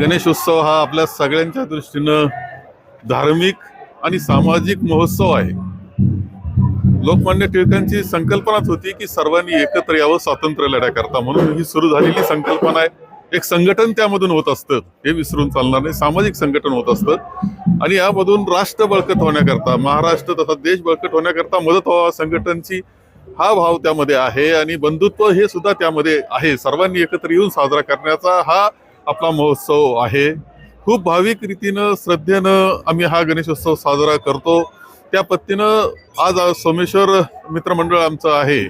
गणेशोत्सव हा आपल्या सगळ्यांच्या दृष्टीनं धार्मिक आणि सामाजिक महोत्सव आहे. लोकमान्य टिळकांची संकल्पनाच होती की सर्वांनी एकत्र यावं स्वातंत्र्य लढ्याकरता म्हणून ही सुरू झालेली संकल्पना आहे. एक संघटन त्यामधून होत असतं हे विसरून चालणार नाही. सामाजिक संघटन होत असतं. आणि यामधून राष्ट्र बळकट होण्याकरता महाराष्ट्र तथा देश बळकट होण्याकरता मदत व्हावा संघटनची हा भाव त्यामध्ये आहे. आणि बंधुत्व हे सुद्धा त्यामध्ये आहे. सर्वांनी एकत्र येऊन साजरा करण्याचा हा आपला महोत्सव आहे. खूप भाविक रीतीनं श्रद्धेनं आम्ही हा गणेशोत्सव साजरा करतो. त्या पत्तीनं आज सोमेश्वर मित्रमंडळ आमचं आहे.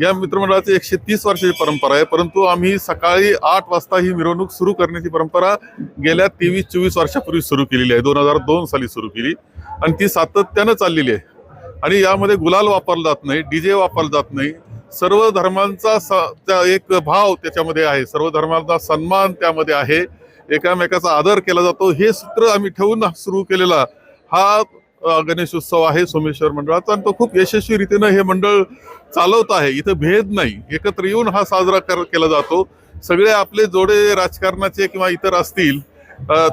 या मित्रमंडळाची एकशे तीस वर्षाची परंपरा आहे. परंतु आम्ही सकाळी आठ वाजता ही मिरवणूक सुरू करण्याची परंपरा गेल्या तेवीस चोवीस वर्षापूर्वी सुरू केलेली आहे. दोन हजार दोन साली सुरू केली. आणि ती सातत्यानं चाललेली आहे. आणि यामध्ये गुलाल वापरला जात नाही डीजे वापरला जात नाही. सर्व धर्मांचा स- त्या एक भाव त्याच्यामध्ये आहे. सर्व धर्मांचा सन्मान त्यामध्ये आहे. एकामेकाचा आदर केला जातो. हे सूत्र आम्ही ठेवून सुरू केलेला हा गणेश गणेशोत्सव आहे सोमेश्वर मंडळाचा. आणि तो खूप यशस्वी रीतीनं हे मंडळ चालवत आहे. इथं भेद नाही. एकत्र येऊन हा साजरा कर केला जातो. सगळे आपले जोडे राजकारणाचे किंवा इतर असतील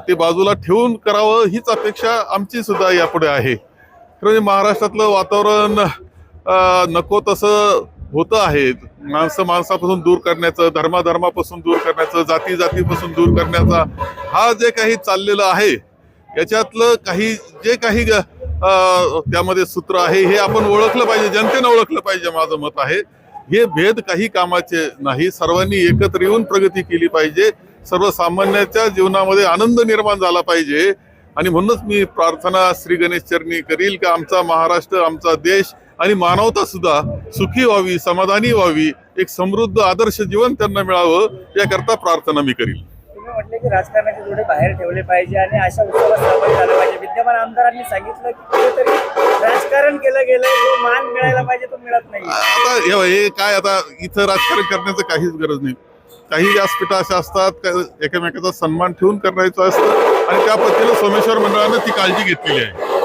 ते बाजूला ठेवून करावं हीच अपेक्षा आमची सुद्धा यापुढे आहे. खरं म्हणजे महाराष्ट्रातलं वातावरण नको तसं होतं आहे. माणसं माणसापासून दूर करण्याचं धर्माधर्मापासून दूर करण्याचं जाती जातीपासून दूर करण्याचा हा जे काही चाललेलं आहे याच्यातलं काही जे काही त्यामध्ये सूत्र आहे हे आपण ओळखलं पाहिजे जनतेनं ओळखलं पाहिजे माझं मत आहे. हे भेद काही कामाचे नाही सर्वांनी एकत्र येऊन प्रगती केली पाहिजे. सर्वसामान्याच्या जीवनामध्ये आनंद निर्माण झाला पाहिजे. आणि म्हणूनच मी प्रार्थना श्री गणेश चरणी करील की आमचा महाराष्ट्र आमचा देश आणि मानवता सुद्धा सुखी व्हावी समाधानी व्हावी एक समृद्ध आदर्श जीवन त्यांना मिळावं याकरता प्रार्थना मी करील. तुम्ही म्हटले की राजकारणाचे जोडे बाहेर ठेवले पाहिजे आणि अशा उत्सवात सहभागी झालं पाहिजे. विद्यमान आमदारांनी सांगितलं की कुठेतरी राजकारण केलं गेलं जो मान मिळायला पाहिजे तो मिळत नाही. आता हे काय आता इथं राजकारण करण्याचं काहीच गरज नाही. काही व्यासपीठं अशा असतात का- एकमेकाचा सन्मान ठेवून करायचं असतं. आणि त्या पद्धतीनं सोमेश्वर मंडळानं ती काळजी घेतलेली आहे.